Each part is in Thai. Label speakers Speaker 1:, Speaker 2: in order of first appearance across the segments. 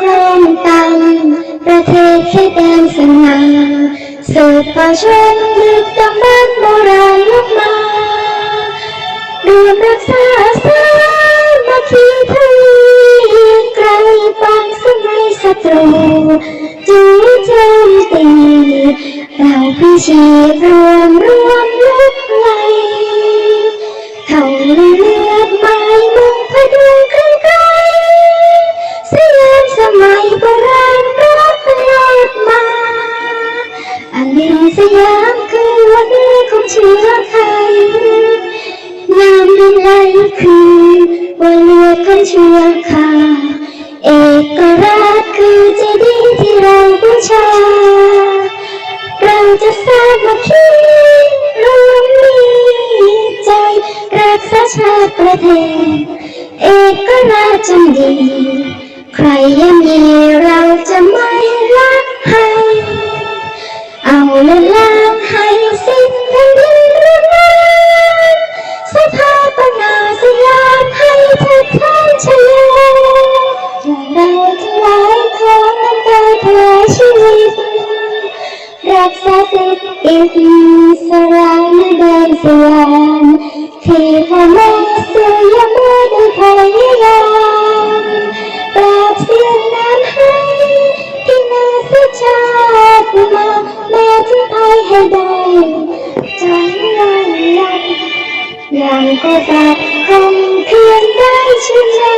Speaker 1: ครองตังประเทศแค่แดนสง่าสืบป่าชนดึกดำบรรพ์โบราณลุกมารวมรักษาสามัคคีทวีไกลปองสมัยศัตรูจูโจมตีเราพิชีพรวมรวมลุกไลเขาลือ ราณรักตลอดมาอันนี้สยามคือวันนี้ของเชื้อไทยงามดินไหลคือวันเลือดของเชื้อคาเอกราชคือเจดีย์ที่เราบูชา เราจะสามัคคีรวมมีใจรักษาชาติประเทศ เอกราชจำดี ใครยังมีเราจะไม่รักให้ เอาละล้างให้สิ้นแผ่นดินรุ่นแรงสถาปนาสยามให้เทิดทานชโยเราทั้งหลายขอน้ำตาถวายชีวิต รักษาสิทธิ์อิสระในแดนสยามที่พ่อแม่ ชาติมาแม้ถึงภัยให้ได้จนวันยังยังก็จะคงเพียงได้ชนะ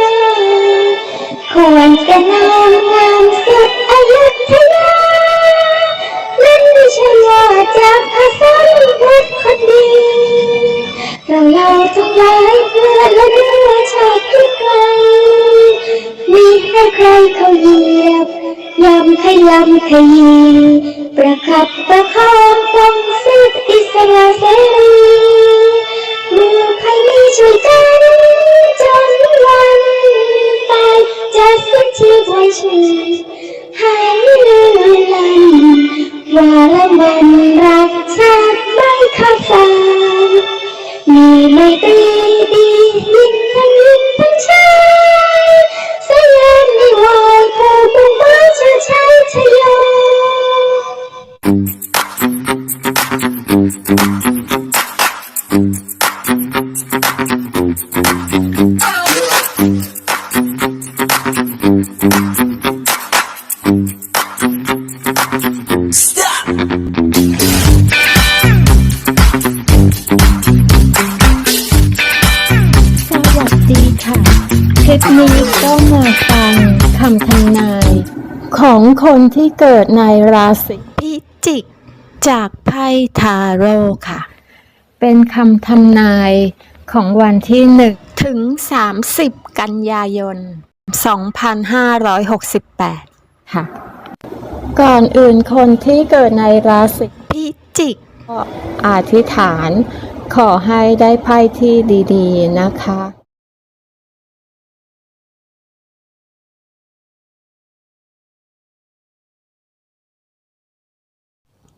Speaker 1: ควรจะนามงามสุดอายุธยานั่นไม่ใช่ว่าจากภาษาพุทธคนดีเราเราทั้งหลายเพื่อและเนื้อชาติที่ไกลมีให้ใครเขาเหยียบ ยำขยำขยี ประคับประคองคงสิทธิอิสระเสรีมือใครมีช่วยกัน
Speaker 2: คนที่เกิดในราศีพิจิก จากไพ่ทาโร่ค่ะ เป็นคำทำนายของวันที่1ถึง 30 กันยายน 2568 ค่ะ ก่อนอื่นคนที่เกิดในราศีพิจิก ก็อธิษฐานขอให้ได้ไพ่ที่ดี ๆ นะคะ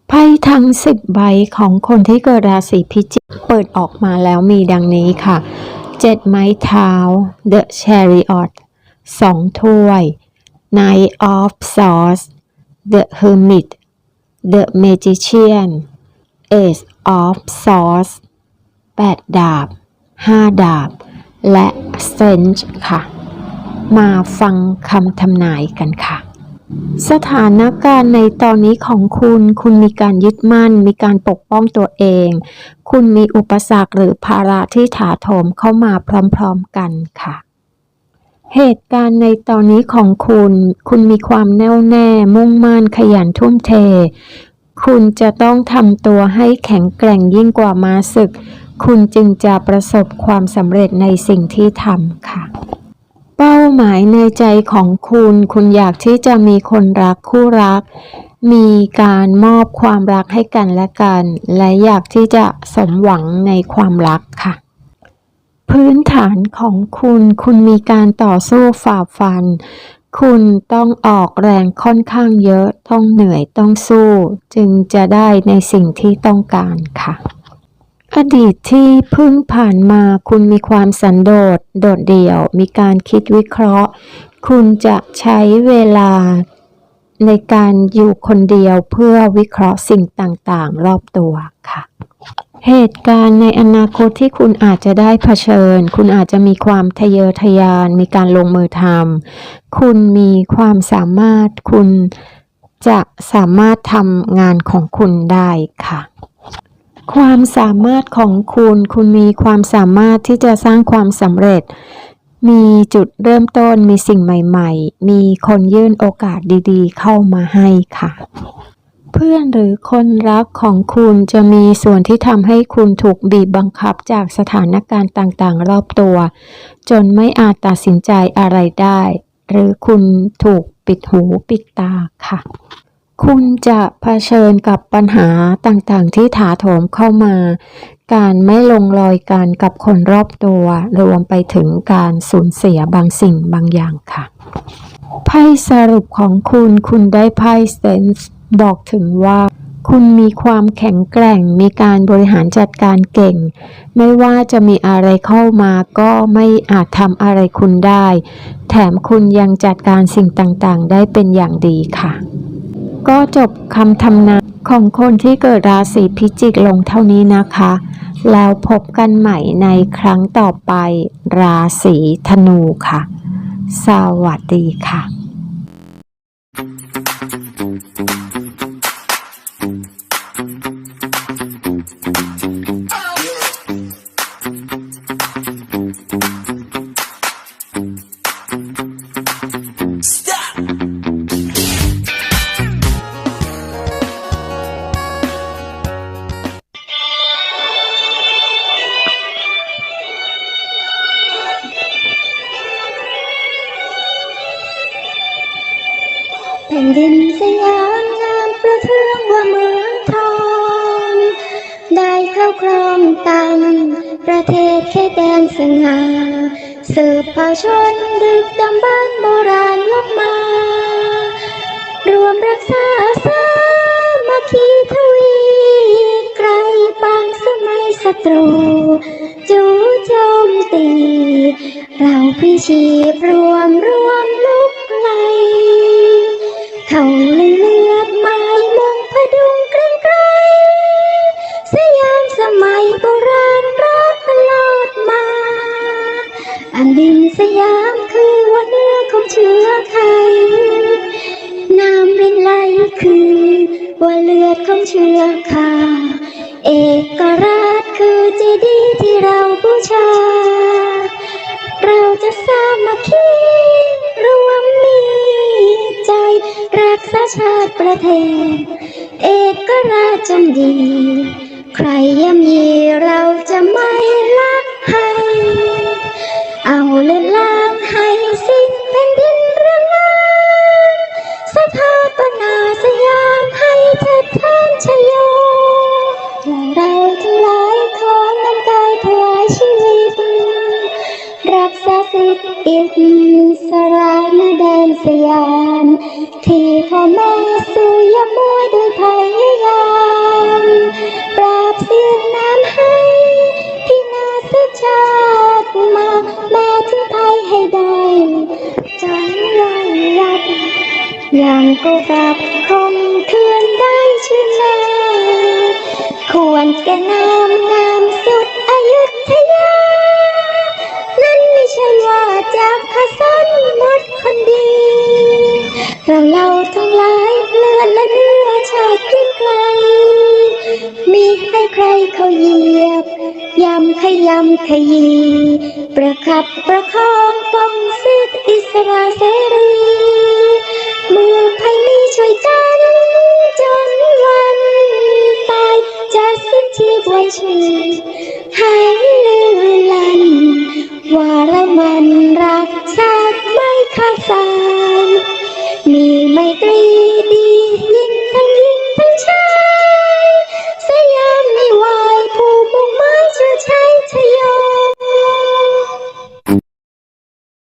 Speaker 2: ไพ่ทั้งสิบใบของคนที่เกิดราศีพิจิกเปิดออกมาแล้วมีดังนี้ค่ะเจ็ดไม้เท้า The Chariot สองถ้วย Knight of Swords The Hermit The Magician Ace of Swords แปดดาบห้าดาบ และ Strength ค่ะ มาฟังคำทำนายกันค่ะ สถานการณ์ในตอนนี้ของคุณ คุณมีการยึดมั่น มีการปกป้องตัวเอง คุณมีอุปสรรคหรือภาระที่ถาโถมเข้ามาพร้อมๆกันค่ะ เหตุการณ์ในตอนนี้ของคุณ คุณมีความแน่วแน่ มุ่งมั่น ขยันทุ่มเท คุณจะต้องทำตัวให้แข็งแกร่งยิ่งกว่ามาศึก คุณจึงจะประสบความสำเร็จในสิ่งที่ทำค่ะ หมายในใจของคุณ คุณอยากที่จะมีคนรักคู่รัก มีการมอบความรักให้กันและกัน และอยากที่จะสมหวังในความรักค่ะ พื้นฐานของคุณ คุณมีการต่อสู้ฝ่าฟัน คุณต้องออกแรงค่อนข้างเยอะ ต้องเหนื่อยต้องสู้ จึงจะได้ในสิ่งที่ต้องการค่ะ อดีตที่เพิ่งผ่านมาคุณมีความสันโดษ โดดเดี่ยว มีการคิดวิเคราะห์ คุณจะใช้เวลาในการอยู่คนเดียวเพื่อวิเคราะห์สิ่งต่างๆ รอบตัวค่ะ เหตุการณ์ในอนาคตที่คุณอาจจะได้เผชิญ คุณอาจจะมีความทะเยอทะยาน มีการลงมือทำคุณมีความสามารถ คุณจะสามารถทำงานของคุณได้ค่ะ ความสามารถของคุณ คุณมีความสามารถที่จะสร้างความสำเร็จ มีจุดเริ่มต้น มีสิ่งใหม่ ๆ มีคนยื่นโอกาสดีๆ เข้ามาให้ค่ะ เพื่อนหรือคนรักของคุณจะมีส่วนที่ทำให้คุณถูกบีบบังคับจากสถานการณ์ต่างๆ รอบตัว จนไม่อาจตัดสินใจอะไรได้ หรือคุณถูกปิดหูปิดตาค่ะ คุณจะเผชิญกับปัญหาต่างๆ ที่ถาโถมเข้ามา การไม่ลงรอยกันกับคนรอบตัว รวมไปถึงการสูญเสียบางสิ่งบางอย่างค่ะ ไพ่สรุปของคุณ คุณได้ไพ่เซนส์บอกถึงว่า คุณมีความแข็งแกร่ง มีการบริหารจัดการเก่ง ไม่ว่าจะมีอะไรเข้ามาก็ไม่อาจทำอะไรคุณได้ แถมคุณยังจัดการสิ่งต่างๆ ได้เป็นอย่างดีค่ะ ก็จบคำทำนายของคนที่เกิดราศีพิจิกลงเท่านี้นะคะ แล้วพบกันใหม่ในครั้งต่อไปราศีธนูค่ะ สวัสดีค่ะ
Speaker 1: เข้าครองตังประเทศเขตแดนสง่าสืบเผ่าชนดึกดำบรรพ์โบราณลบมา รวมรักษาสามัคคีทวีไกลปางสมัยศัตรู จู่โจมตี เราพิชีพรวมรวมลุกไลเขาเล เอดของเชื้อข้าเอกราชคือเจดีย์ที่เราบูชา เราจะสามัคคีรวมมีใจ รักษาชาติประเทศ เอกราชจงดี ใครย่ำยีเราจะไม่ ชโยและเราทั้งหลายขอน้ำกายถวายชีวิต รักษาสิทธิ อย่างก็กลับคมเคือนได้ชื่อนาควรแก่นามงามสุดอายุธยา นั่นไม่ใช่ว่าจากพระสันหมดคนดี เราเราทั้งหลายเลือดและเนื้อชาติเกรียงไกลมีให้ใครเขาเหยียบยำขยำขยีประคับประคองป้องสิทธิอิสระเสรี เมื่อใครมีช่วยกัน จนวันตายจะสิ้นชีพไว้ชื่อ